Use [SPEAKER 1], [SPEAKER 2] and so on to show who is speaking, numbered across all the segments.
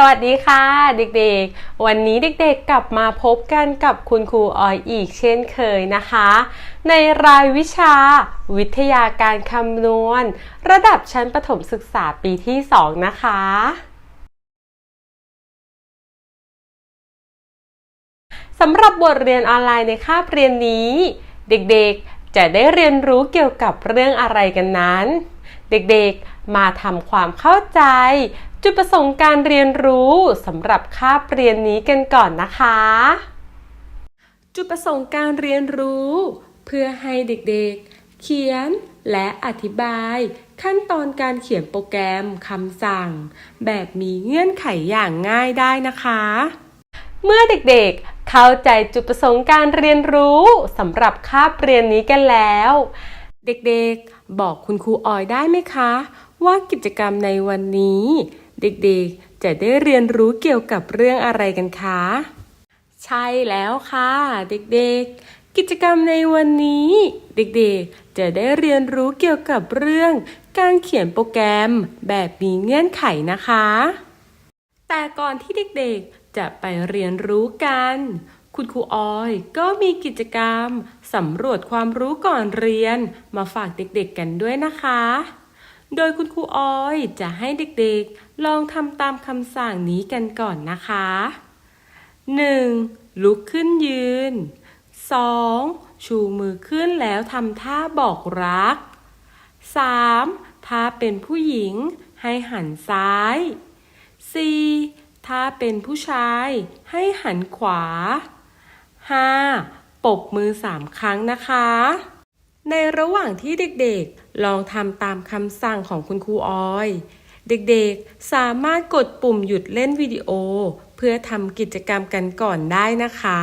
[SPEAKER 1] สวัสดีค่ะเด็กๆ วันนี้เด็กๆกลับมาพบกันกับคุณครูออยอีกเช่นเคยนะคะ ในรายวิชา วิทยาการคำนวณ ระดับชั้นประถมศึกษาปีที่ 2 นะคะ สำหรับบทเรียนออนไลน์ในคาบเรียนนี้ เด็กๆจะได้เรียนรู้เกี่ยวกับเรื่องอะไรกันนั้น เด็กๆมาทำความเข้าใจ จุดประสงค์การเรียนรู้สำหรับคาบเรียนนี้กันก่อนนะคะ จุดประสงค์การเรียนรู้ เพื่อให้เด็กๆ เขียนและอธิบาย ขั้นตอนการเขียนโปรแกรมคำสั่ง แบบมีเงื่อนไขอย่างง่ายได้นะคะ เมื่อเด็กๆ เข้าใจจุดประสงค์การเรียนรู้สำหรับคาบเรียนนี้กันแล้ว เด็กๆ บอกคุณครูออยได้ไหมคะ ว่ากิจกรรมในวันนี้ เด็กๆ จะได้เรียนรู้เกี่ยวกับเรื่องอะไรกันคะ ใช่แล้วค่ะ เด็กๆ กิจกรรมในวันนี้ เด็กๆ จะได้เรียนรู้เกี่ยวกับเรื่อง การเขียนโปรแกรมแบบมีเงื่อนไขนะคะ แต่ก่อนที่เด็กๆ จะไปเรียนรู้กัน คุณครูออยก็มีกิจกรรมสำรวจความรู้ก่อนเรียนมาฝากเด็กๆ กันด้วยนะคะ โดยคุณครูออยจะให้เด็กๆ ลองทำตามคำสั่งนี้กันก่อนนะคะ 1. ลุกขึ้นยืน 2. ชูมือขึ้นแล้วทำท่าบอกรัก 3. ถ้าเป็นผู้หญิงให้หันซ้าย 4. ถ้าเป็นผู้ชายให้หันขวา 5. ปบมือสามครั้งนะคะ ในระหว่างที่เด็กๆ ลองทำตามคำสั่งของคุณครูออย เด็กๆ สามารถกดปุ่มหยุดเล่นวิดีโอ เพื่อทำกิจกรรมกันก่อนได้นะคะ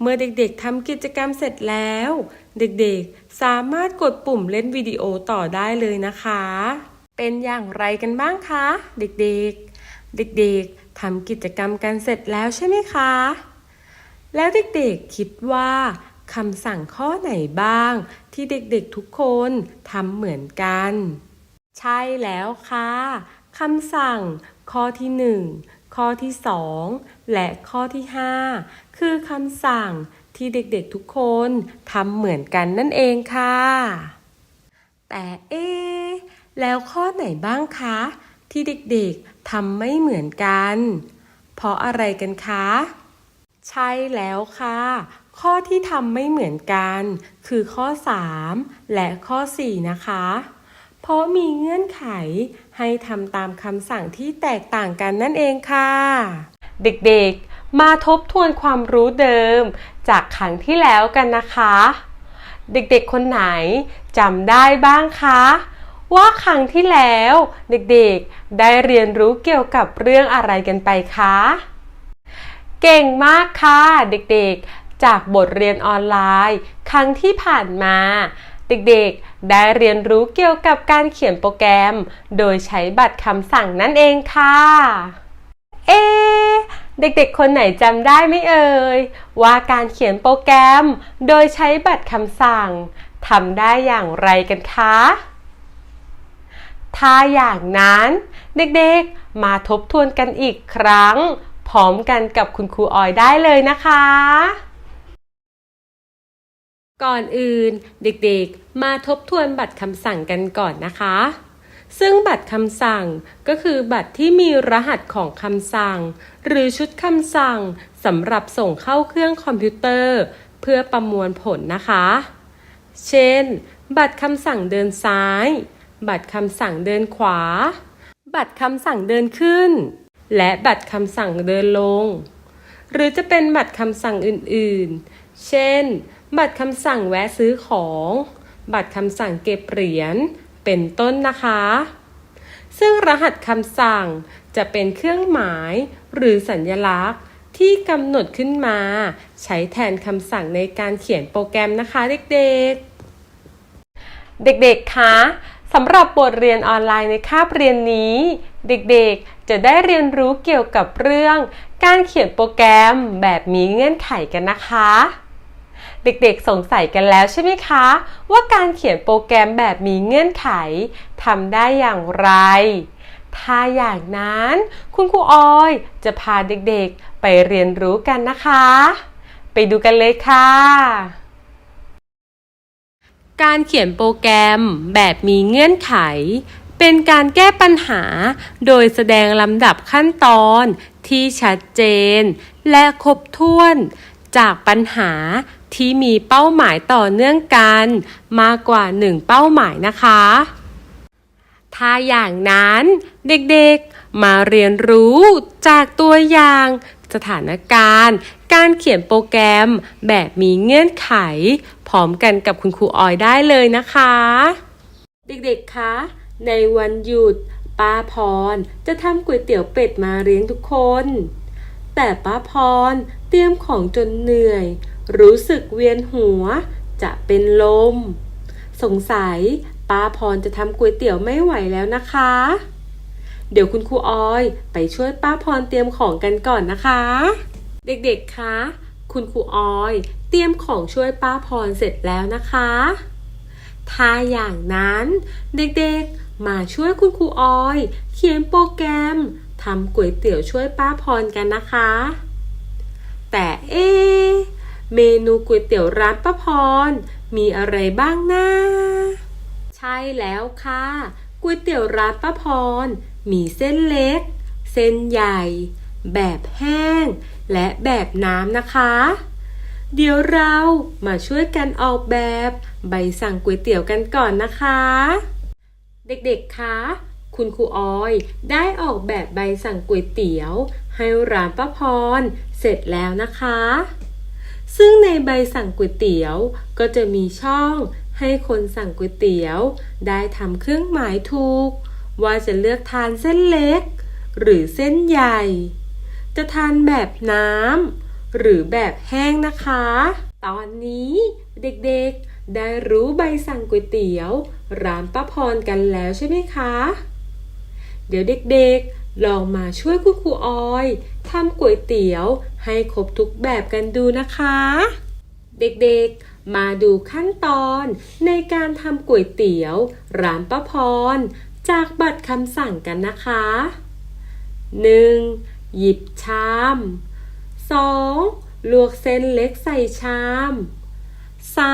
[SPEAKER 1] เมื่อเด็กๆทำกิจกรรมเสร็จแล้ว เด็กๆ สามารถกดปุ่มเล่นวิดีโอต่อได้เลยนะคะ เป็นอย่างไรกันบ้างคะ เด็กๆ เด็กๆทำกิจกรรมกันเสร็จแล้วใช่ไหมคะ แล้วเด็กๆคิดว่า คำสั่งข้อไหนบ้าง ที่เด็กๆทุกคนทำเหมือนกัน ใช่แล้วค่ะคำสั่ง ข้อที่หนึ่งข้อที่สองและข้อที่ห้าคือคำสั่งที่เด็กๆทุกคนทำเหมือนกันนั่นเองค่ะ แต่เอ๊แล้วข้อไหนบ้างคะ ที่เด็กๆทำไม่เหมือนกัน เพราะอะไรกันคะ ใช่แล้วค่ะ ข้อที่ทำไม่เหมือนกัน คือข้อ 3 และข้อ 4 นะคะ เพราะมีเงื่อนไขให้ทำตามคำสั่งที่แตกต่างกันนั่นเองค่ะ เด็กๆ มาทบทวนความรู้เดิม จากครั้งที่แล้วกันนะคะ เด็กๆ คนไหนจำได้บ้างคะว่าครั้งที่แล้วเด็กๆ ได้เรียนรู้เกี่ยวกับเรื่องอะไรกันไปคะ เก่งมากค่ะ เด็กๆ จากบทเรียนออนไลน์ ครั้งที่ผ่านมา เด็กๆ ได้เรียนรู้เกี่ยวกับการเขียนโปรแกรม โดยใช้บัตรคำสั่งนั่นเองค่ะ เอ๊เด็กๆ คนไหนจำได้ไหมเอ่ย ว่าการเขียนโปรแกรม โดยใช้บัตรคำสั่งทำได้อย่างไรกันคะ ถ้าอย่างนั้น เด็กๆ มาทบทวนกันอีกครั้ง พร้อมกันกับคุณครูออยได้เลยนะคะ ก่อนอื่นเด็กๆ มาทบทวนบัตรคำสั่งกันก่อนนะคะ ซึ่งบัตรคำสั่งก็คือบัตรที่มีรหัสของคำสั่ง หรือชุดคำสั่งสำหรับส่งเข้าเครื่องคอมพิวเตอร์ เพื่อประมวลผลนะคะ เช่น บัตรคำสั่งเดินซ้าย บัตรคำสั่งเดินขวา บัตรคำสั่งเดินขึ้น และบัตรคำสั่งเดินลง หรือจะเป็นบัตรคำสั่งอื่นๆ เช่น บัตรคำสั่งแวะซื้อของ บัตรคำสั่งเก็บเหรียญ เป็นต้นนะคะ ซึ่งรหัสคำสั่งจะเป็นเครื่องหมายหรือสัญลักษณ์ที่กำหนดขึ้นมา ใช้แทนคำสั่งในการเขียนโปรแกรมนะคะเด็กๆ เด็กๆ คะสำหรับบทเรียนออนไลน์ในคาบเรียนนี้ เด็กๆ จะได้เรียนรู้เกี่ยวกับเรื่อง การเขียนโปรแกรมแบบมีเงื่อนไขกันนะคะ เด็กๆสงสัยกันแล้วใช่ไหมคะ ว่าการเขียนโปรแกรมแบบมีเงื่อนไขทำได้อย่างไร ถ้าอย่างนั้นคุณครูออยจะพาเด็กๆไปเรียนรู้กันนะคะ ไปดูกันเลยค่ะ การเขียนโปรแกรมแบบมีเงื่อนไข เป็นการแก้ปัญหา โดยแสดงลำดับขั้นตอนที่ชัดเจน และครบถ้วนจากปัญหา ที่มีเป้าหมายต่อเนื่องกันมากกว่าหนึ่งเป้าหมายนะคะ ถ้าอย่างนั้นเด็กๆมาเรียนรู้จากตัวอย่างสถานการณ์ การเขียนโปรแกรมแบบมีเงื่อนไข พร้อมกันกับคุณครูออยได้เลยนะคะ เด็กๆ คะ ในวันหยุดป้าพรจะทำก๋วยเตี๋ยวเป็ดมาเลี้ยงทุกคน แต่ป้าพรเตรียมของจนเหนื่อย รู้สึกเวียนหัว จะเป็นลม สงสัยป้าพรจะทำก๋วยเตี๋ยวไม่ไหวแล้วนะคะ เดี๋ยวคุณครูออยไปช่วยป้าพรเตรียมของกันก่อนนะคะ เด็กๆคะคุณครูออยเตรียมของช่วยป้าพรเสร็จแล้วนะคะ ถ้าอย่างนั้นเด็กๆมาช่วยคุณครูออย เขียนโปรแกรมทำก๋วยเตี๋ยวช่วยป้าพรกันนะคะ แต่เอ๊ เมนูก๋วยเตี๋ยวร้านป้าพร มีอะไรบ้างนะ ใช่แล้วค่ะก๋วยเตี๋ยวร้านป้าพร มีเส้นเล็ก เส้นใหญ่ แบบแห้ง และแบบน้ำนะคะ เดี๋ยวเรามาช่วยกันออกแบบใบสั่งก๋วยเตี๋ยวกันก่อนนะคะ เด็กๆคะคุณครูออยได้ออกแบบใบสั่งก๋วยเตี๋ยว ให้ร้านป้าพร เสร็จแล้วนะคะ ซึ่งในใบสั่งก๋วยเตี๋ยวก็จะมีช่องให้คนสั่งก๋วยเตี๋ยว ได้ทำเครื่องหมายถูก ว่าจะเลือกทานเส้นเล็ก หรือเส้นใหญ่ จะทานแบบน้ำหรือแบบแห้งนะคะ ตอนนี้เด็กๆได้รู้ใบสั่งก๋วยเตี๋ยว ร้านป้าพรกันแล้วใช่ไหมคะ เดี๋ยวเด็กๆลองมาช่วยคุณครูออยทำก๋วยเตี๋ยว ให้ครบทุกแบบกันดูนะคะ เด็กๆ มาดูขั้นตอนในการทำก๋วยเตี๋ยวร้านป้าพร จากบัตรคำสั่งกันนะคะ 1. หยิบชาม 2. ลวกเส้นเล็กใส่ชาม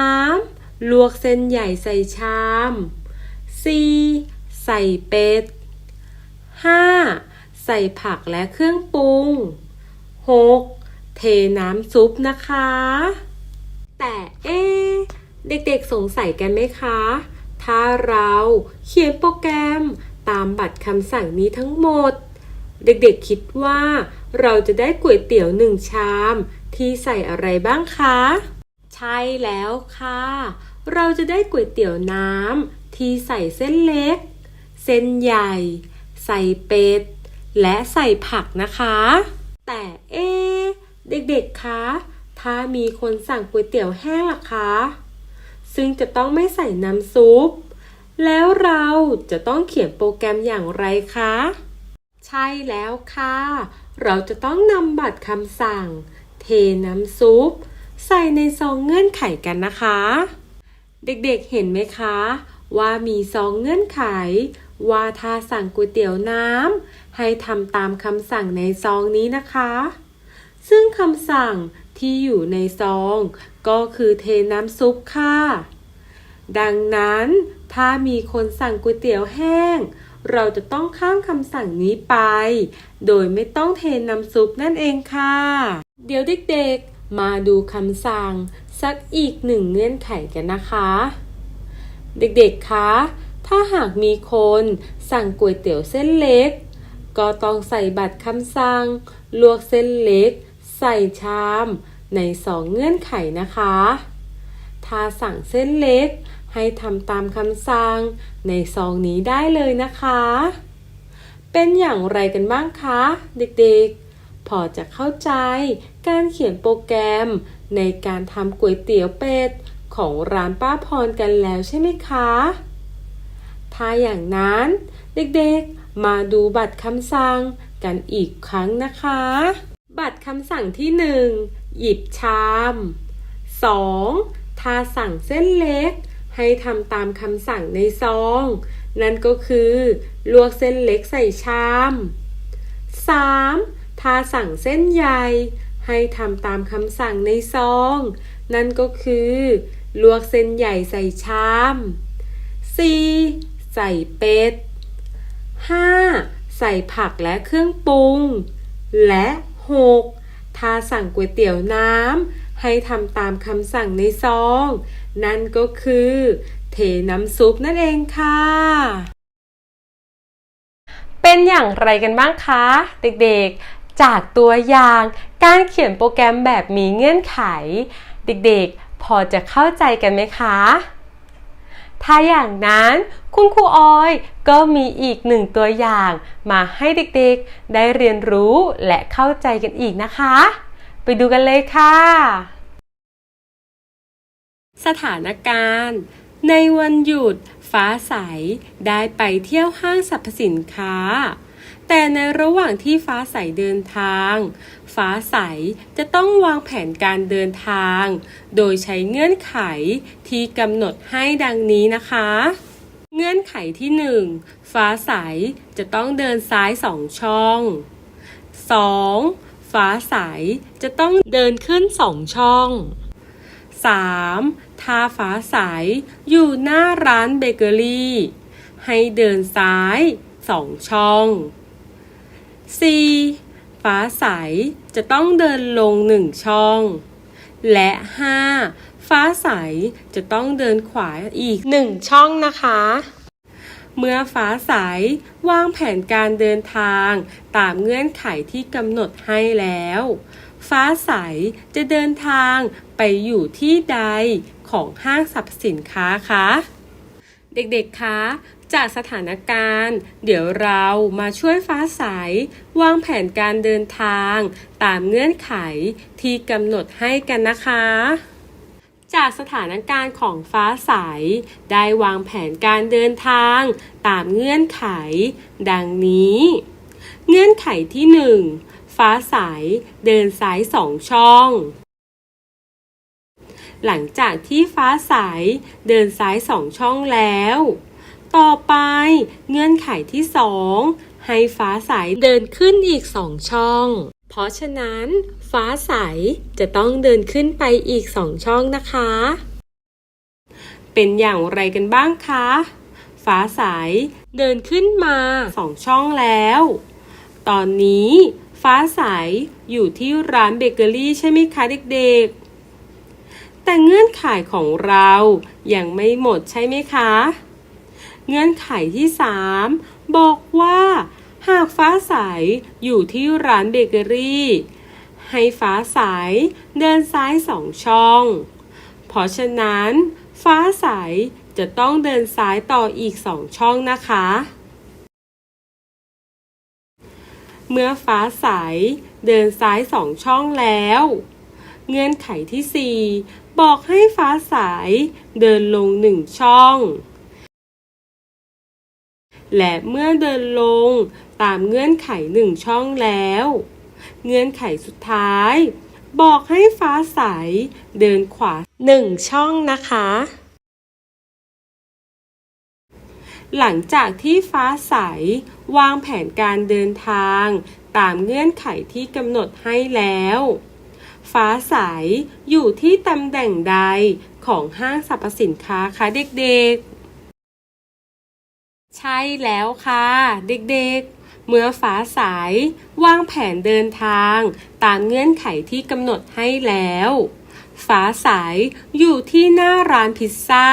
[SPEAKER 1] 3. ลวกเส้นใหญ่ใส่ชาม 4. ใส่เป็ด 5. ใส่ผักและเครื่องปรุง 6. เทน้ำซุปนะคะ แต่เอ๊เด็กๆสงสัยกันไหมคะ ถ้าเราเขียนโปรแกรมตามบัตรคำสั่งนี้ทั้งหมด เด็กๆคิดว่าเราจะได้ก๋วยเตี๋ยวหนึ่งชาม ที่ใส่อะไรบ้างคะ ใช่แล้วค่ะ เราจะได้ก๋วยเตี๋ยวน้ำที่ใส่เส้นเล็ก เส้นใหญ่ ใส่เป็ด และใส่ผักนะคะ แต่เอ๊ เด็กๆ คะ ถ้ามีคนสั่งก๋วยเตี๋ยวแห้งล่ะคะ ซึ่งจะต้องไม่ใส่น้ำซุป แล้วเราจะต้องเขียนโปรแกรมอย่างไรคะ ใช่แล้วค่ะ เราจะต้องนำบัตรคำสั่ง เทน้ำซุป ใส่ในซองเงื่อนไขกันนะคะ เด็กๆเห็นไหมคะ ว่ามีซองเงื่อนไข ว่าถ้าสั่งก๋วยเตี๋ยวน้ำให้ทำตามคำสั่งในซองนี้นะคะ ซึ่งคำสั่งที่อยู่ในซอง ก็คือเทน้ำซุปค่ะ ดังนั้นถ้ามีคนสั่งก๋วยเตี๋ยวแห้ง เราจะต้องข้ามคำสั่งนี้ไป โดยไม่ต้องเทน้ำซุปนั่นเองค่ะ เดี๋ยวเด็กๆ มาดูคำสั่ง สักอีกหนึ่งเงื่อนไขกันนะคะ เด็กๆ คะ ถ้าหากมีคนสั่งก๋วยเตี๋ยวเส้นเล็ก ก็ต้องใส่บัตรคำสั่ง ลวกเส้นเล็ก ใส่ชามในสองเงื่อนไขนะคะ ถ้าสั่งเส้นเล็กให้ทำตามคำสั่งในซองนี้ได้เลยนะคะ เป็นอย่างไรกันบ้างคะ เด็กๆ พอจะเข้าใจการเขียนโปรแกรมในการทำก๋วยเตี๋ยวเป็ดของร้านป้าพรกันแล้วใช่ไหมคะ ถ้าอย่างนั้นเด็กๆ มาดูบัตรคำสั่งกันอีกครั้งนะคะ บัตรคำสั่งที่ 1 หยิบชาม 2. ถ้าสั่งเส้นเล็ก ให้ทำตามคำสั่งในซอง นั่นก็คือ ลวกเส้นเล็กใส่ชาม 3. ถ้าสั่งเส้นใหญ่ ให้ทำตามคำสั่งในซอง นั่นก็คือ ลวกเส้นใหญ่ใส่ชาม 4. ใส่เป็ด 5. ใส่ผักและเครื่องปรุง และ 6. ถ้าสั่งก๋วยเตี๋ยวน้ำให้ทำตามคำสั่งในซอง นั่นก็คือ เทน้ำซุปนั่นเองค่ะ เป็นอย่างไรกันบ้างคะ เด็กๆ จากตัวอย่างการเขียนโปรแกรมแบบมีเงื่อนไข เด็กๆ พอจะเข้าใจกันไหมคะ ถ้าอย่างนั้นคุณครูออยก็มีอีกหนึ่งตัวอย่างมาให้เด็กๆ ได้เรียนรู้และเข้าใจกันอีกนะคะ ไปดูกันเลยค่ะ สถานการณ์ ในวันหยุด ฟ้าใส ได้ไปเที่ยวห้างสรรพสินค้า แต่ในระหว่างที่ฟ้าใสเดินทาง ฟ้าใสจะต้องวางแผนการเดินทาง โดยใช้เงื่อนไขที่กำหนดให้ดังนี้นะคะ เงื่อนไขที่ 1 ฟ้าใสจะต้องเดินซ้ายสองช่อง 2. ฟ้าใสจะต้องเดินขึ้นสองช่อง 3. ถ้าฟ้าใสอยู่หน้าร้านเบเกอรี่ ให้เดินซ้ายสองช่อง 4. ฟ้าใสจะต้องเดินลงหนึ่งช่อง และ 5. ฟ้าใสจะต้องเดินขวาอีกหนึ่งช่องนะคะ เมื่อฟ้าใสวางแผนการเดินทาง ตามเงื่อนไขที่กำหนดให้แล้ว ฟ้าใสจะเดินทางไปอยู่ที่ใดของห้างสรรพสินค้าคะ เด็กๆ คะ จากสถานการณ์ เดี๋ยวเรามาช่วยฟ้าใสวางแผนการเดินทาง ตามเงื่อนไขที่กำหนดให้กันนะคะ จากสถานการณ์ของฟ้าใสได้วางแผนการเดินทาง ตามเงื่อนไข ดังนี้ เงื่อนไขที่ 1 ฟ้าใสเดินซ้ายสองช่อง หลังจากที่ฟ้าใสเดินซ้ายสองช่องแล้ว ต่อไปเงื่อนไขที่สองให้ฟ้าใสเดินขึ้นอีกสองช่อง เพราะฉะนั้น ฟ้าใสจะต้องเดินขึ้นไปอีกสองช่องนะคะ เป็นอย่างไรกันบ้างคะ ฟ้าใสเดินขึ้นมาสองช่องแล้ว ตอนนี้ฟ้าใสอยู่ที่ร้านเบเกอรี่ใช่ไหมคะเด็กๆ แต่เงื่อนไขของเรายังไม่หมดใช่ไหมคะ เงื่อนไขที่ 3 บอกว่า หากฟ้าใสอยู่ที่ร้านเบเกอรี่ ให้ฟ้าใสเดินซ้ายสองช่อง เพราะฉะนั้น ฟ้าใสจะต้องเดินซ้ายต่ออีกสองช่องนะคะ เมื่อฟ้าใสเดินซ้ายสองช่องแล้ว เงื่อนไขที่ 4 บอกให้ฟ้าใสเดินลงหนึ่งช่อง และเมื่อเดินลงตามเงื่อนไขหนึ่งช่องแล้ว เงื่อนไขสุดท้าย บอกให้ฟ้าใสเดินขวาหนึ่งช่องนะคะ หลังจากที่ฟ้าใสวางแผนการเดินทาง ตามเงื่อนไขที่กำหนดให้แล้ว ฟ้าใสอยู่ที่ตำแหน่งใดของห้างสรรพสินค้าคะเด็กๆ ใช่แล้วค่ะ เด็กๆ เมื่อฟ้าใสวางแผนเดินทาง ตามเงื่อนไขที่กำหนดให้แล้วฟ้าใสอยู่ที่หน้าร้านพิซซ่า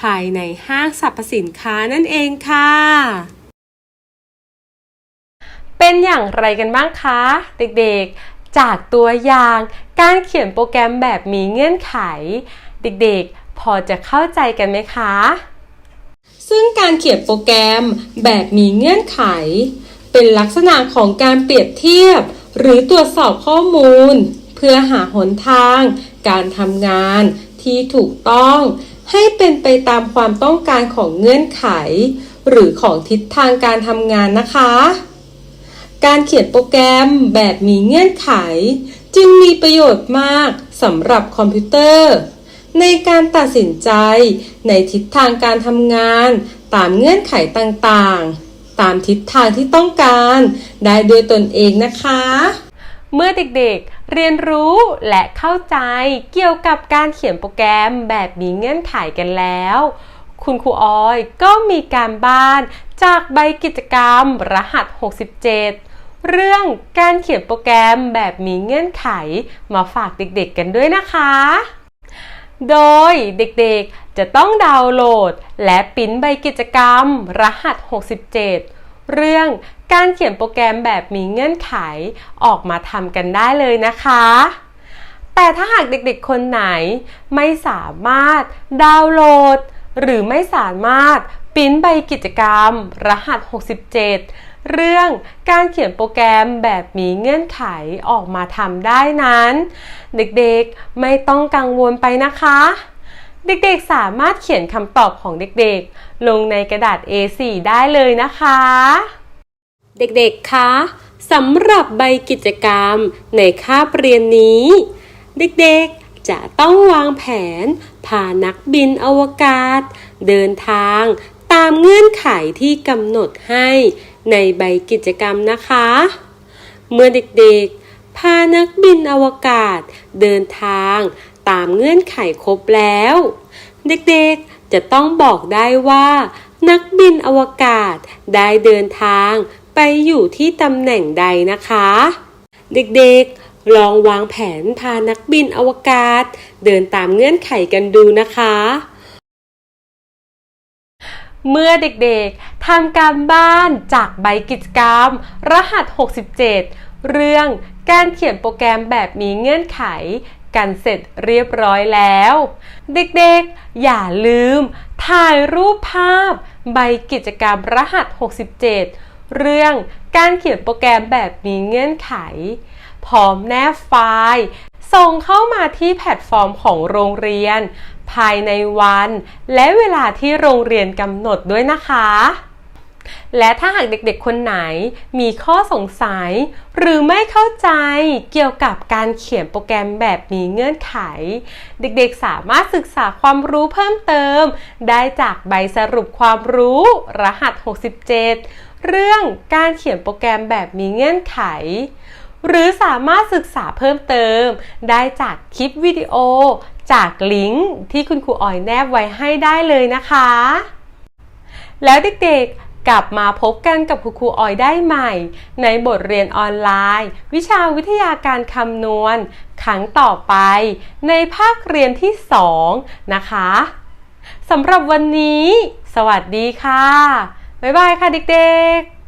[SPEAKER 1] ภายในห้างสรรพสินค้านั่นเองค่ะ เป็นอย่างไรกันบ้างคะ เด็กๆ จากตัวอย่างการเขียนโปรแกรมแบบมีเงื่อนไข เด็กๆ พอจะเข้าใจกันไหมคะ ซึ่งการเขียนโปรแกรมแบบมีเงื่อนไข เป็นลักษณะของการเปรียบเทียบ หรือตรวจสอบข้อมูล เพื่อหาหนทาง การทำงานที่ถูกต้อง ให้เป็นไปตามความต้องการของเงื่อนไข หรือของทิศทางการทำงานนะคะ การเขียนโปรแกรมแบบมีเงื่อนไข จึงมีประโยชน์มากสำหรับคอมพิวเตอร์ ในการตัดสินใจในทิศทางการทำงานตามเงื่อนไขต่างๆ ตามทิศทางที่ต้องการได้โดยตนเองนะคะ เมื่อเด็กๆเรียนรู้และเข้าใจเกี่ยวกับการเขียนโปรแกรมแบบมีเงื่อนไขกันแล้ว คุณครูออยก็มีการบ้านจากใบกิจกรรมรหัส 67 เรื่องการเขียนโปรแกรมแบบมีเงื่อนไขมาฝากเด็กๆกันด้วยนะคะ โดยเด็กๆจะต้องดาวน์โหลด และปิ้นใบกิจกรรม รหัส 67 เรื่องการเขียนโปรแกรมแบบมีเงื่อนไขออกมาทำกันได้เลยนะคะ แต่ถ้าหากเด็กๆคนไหนไม่สามารถดาวน์โหลด หรือไม่สามารถปิ้นใบกิจกรรม รหัส 67 เรื่องการเขียนโปรแกรมแบบมีเงื่อนไขออกมาทำได้นั้น เด็กๆไม่ต้องกังวลไปนะคะ เด็กๆสามารถเขียนคำตอบของเด็กๆ ลงในกระดาษ A4 ได้เลยนะคะ เด็กๆคะสำหรับใบกิจกรรมในคาบเรียนนี้ เด็กๆจะต้องวางแผนพานักบินอวกาศ เดินทางตามเงื่อนไขที่กำหนดให้ ในใบกิจกรรมนะคะ เมื่อเด็กๆ พานักบินอวกาศเดินทางตามเงื่อนไขครบแล้ว เด็กๆจะต้องบอกได้ว่า นักบินอวกาศได้เดินทางไปอยู่ที่ตำแหน่งใดนะคะ เด็กๆลองวางแผนพานักบินอวกาศ เดินตามเงื่อนไขกันดูนะคะ เมื่อเด็กๆทำการบ้านจากใบกิจกรรม รหัส 67 เรื่องการเขียนโปรแกรมแบบมีเงื่อนไข กันเสร็จเรียบร้อยแล้ว เด็กๆ อย่าลืม ถ่ายรูปภาพ ใบกิจกรรมรหัส 67 เรื่องการเขียนโปรแกรมแบบมีเงื่อนไข พร้อมแนบไฟล์ ส่งเข้ามาที่แพลตฟอร์มของโรงเรียน ภายในวัน และเวลาที่โรงเรียนกำหนดด้วยนะคะ และถ้าหากเด็กๆ คนไหนมีข้อสงสัย หรือไม่เข้าใจเกี่ยวกับการเขียนโปรแกรมแบบมีเงื่อนไข เด็กๆ สามารถศึกษาความรู้เพิ่มเติม ได้จากใบสรุปความรู้ รหัส 67 เรื่องการเขียนโปรแกรมแบบมีเงื่อนไข หรือสามารถศึกษาเพิ่มเติม ได้จากคลิปวิดีโอ จากลิงก์ที่คุณครูออยแนบไว้ให้ได้เลยนะคะ แล้วเด็กๆกลับมาพบกันกับคุณครูออยได้ใหม่ ในบทเรียนออนไลน์ วิชาวิทยาการคำนวณครั้งต่อไป ในภาคเรียนที่ 2 นะคะสำหรับวันนี้ สวัสดีค่ะ บ๊ายบายค่ะเด็กๆ